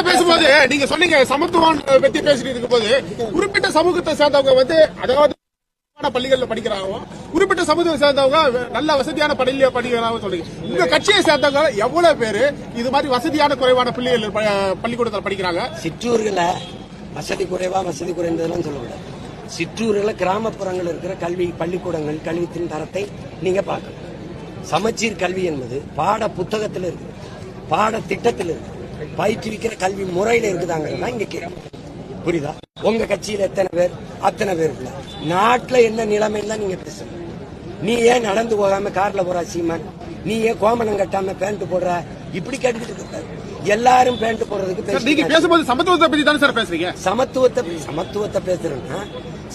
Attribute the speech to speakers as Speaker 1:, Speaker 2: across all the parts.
Speaker 1: நீங்க பேசும்போது நீங்க சொன்னீங்க சமத்துவம் பத்தி பேசிட்டு இருக்கும் போது குறிப்பிட்ட சமூகத்தை சேர்ந்தவங்க வந்து அதாவது பள்ளிகள்ல படிக்கிறாங்க குறிப்பிட்ட சமூகத்தை சேர்ந்தவங்க நல்ல வசதியான பள்ளியில படிக்கிறாங்க சொல்றீங்க. உங்க கட்சியை சேர்ந்தவங்க எவ்வளவு பேரு இது மாதிரி வசதியான குறைவான பள்ளிகள் பள்ளிக்கூடத்தில் பள்ளிக்கூடத்துல படிக்கிறாங்க?
Speaker 2: சிற்றூர்களை வசதி குறைவா வசதி குறைந்ததெல்லாம் சொல்லக்கூடாது சிற்றூர்களை கிராமப்புறங்கள் இருக்கிற கல்வி பள்ளிக்கூடங்கள் கல்வித்தின் தரத்தை நீங்க பார்க்கணும். சமச்சீர் கல்வி என்பது பாட புத்தகத்தில் இருக்குது. பாட திட்டத்தில் இருக்கு பயிற்றுவிக்கிற கல்வி முறையில இருக்குதாங்கிறது இங்க கேள்வி புரியுதா? உங்க கட்சியில எத்தனை பேர்? அத்தனை பேர் இல்ல. நாட்டுல என்ன நிலைமைன்னு தான் நீங்க பேசணும். நீ ஏன் நடந்து போகாம கார்ல போற சீமான்? நீ ஏன் கோமணம் கட்டாம பேண்ட் போடுற? இப்படி கேட்டுக்கிட்டு இருக்க எல்லாரும் பேண்ட் போடுறதுக்கு
Speaker 1: நீங்க பேசும்போது சமத்துவத்தை பத்தி தானே சார் பேசுறீங்க?
Speaker 2: சமத்துவத்தை சமத்துவத்தை பேசுறேன்னா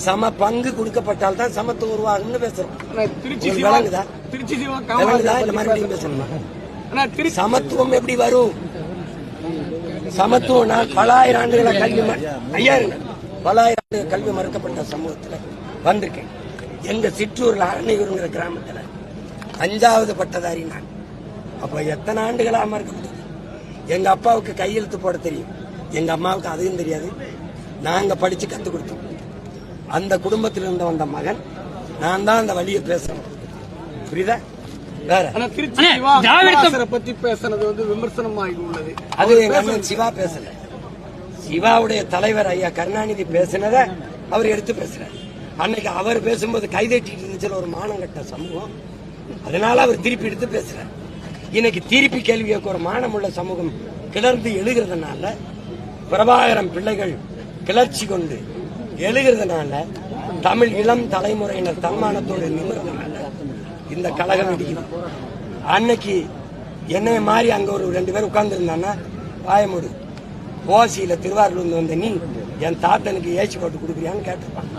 Speaker 2: சம பங்கு கொடுக்கப்பட்டால் தான் சமத்துவம் உருவாகும்னு பேசுறோம். விளங்குதா? விளங்குதா?
Speaker 3: காமராஜர்
Speaker 2: மறுபடியும் பேசணுமா? சமத்துவம் எப்படி வரும்? சமத்துவம்னா பலாயிரம் ஆண்டுகள கல்வி ம- ஐயா பலாயிரம் ஆண்டுகள் கல்வி மறுக்கப்பட்ட சமூகத்துல வந்திருக்கேன். எங்க சிற்றூர்ல அரணையூருங்கிற கிராமத்துல அஞ்சாவது பட்டதாரி நான். அப்ப எத்தனை ஆண்டுகளா மறுக்கப்பட்டது? எங்க அப்பாவுக்கு கையெழுத்து போட தெரியும். எங்க அம்மாவுக்கு அதையும் தெரியாது. நாங்க படிச்சு கத்து கொடுத்தோம். அந்த குடும்பத்திலிருந்து வந்த மகன். நான் தான் அந்த வழியை பேசுறேன் புரியுதா?
Speaker 3: ஆனா திருச்சி பத்தி பேசுனது வந்து விமர்சனமாகி உள்ளது.
Speaker 2: அது எங்க அண்ணன் சிவா பேசல. சிவாவுடைய தலைவர் ஐயா கருணாநிதி பேசினத அவர் எடுத்து பேசுறாரு. அன்னைக்கு அவர் பேசும்போது கைதட்டிட்டு இருந்துச்சு ஒரு மானம் கட்ட சமூகம். அதனால அவர் திருப்பி எடுத்து பேசுறாரு. இன்னைக்கு திருப்பி கேள்வி கேட்க ஒரு மானமுள்ள சமூகம் கிளர்ந்து எழுகிறதுனால பிரபாகரம் பிள்ளைகள் கிளர்ச்சி கொண்டு எழுகிறதுனால தமிழ் இளம் தலைமுறையினர் தன்மானத்தோடு நின்றதுனால இந்த கழகம் இடிக்குது. அன்னைக்கு என்னைய மாதிரி அங்க ஒரு ரெண்டு பேர் உட்கார்ந்துருந்தான்னா வாயமுடு ஓசியில திருவாரூர்ல வந்த நீ என் தாத்தனுக்கு ஏசி போட்டு கொடுக்குறியான்னு கேட்டிருப்பான்.